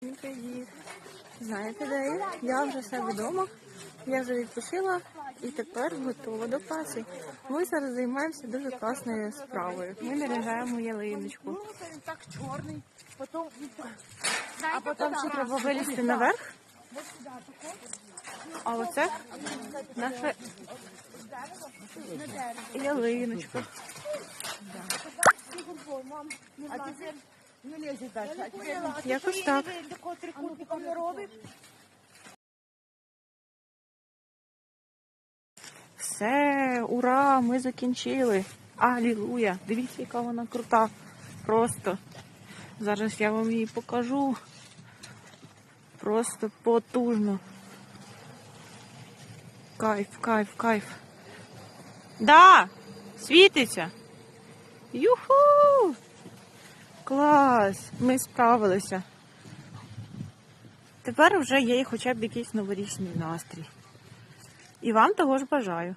Привіт. Знаєте, де я? Я вже себе вдома. Я вже відпочила і тепер готова до праці. Ми зараз займаємося дуже класною справою. Ми наряжаємо ялиночку. так чорний, потім А потім ще треба вилізти наверх. А оце наша ялиночка. а не лізе далі. А тепер Якось так. такого трикутника не робить. Все, ура! Ми закінчили. Алілуя! Дивіться, яка вона крута. Просто. Зараз я вам її покажу. Просто потужно. Кайф, кайф, кайф. Да! Світиться! Юху! Клас! Ми справилися. Тепер вже є хоча б якийсь новорічний настрій. І вам того ж бажаю.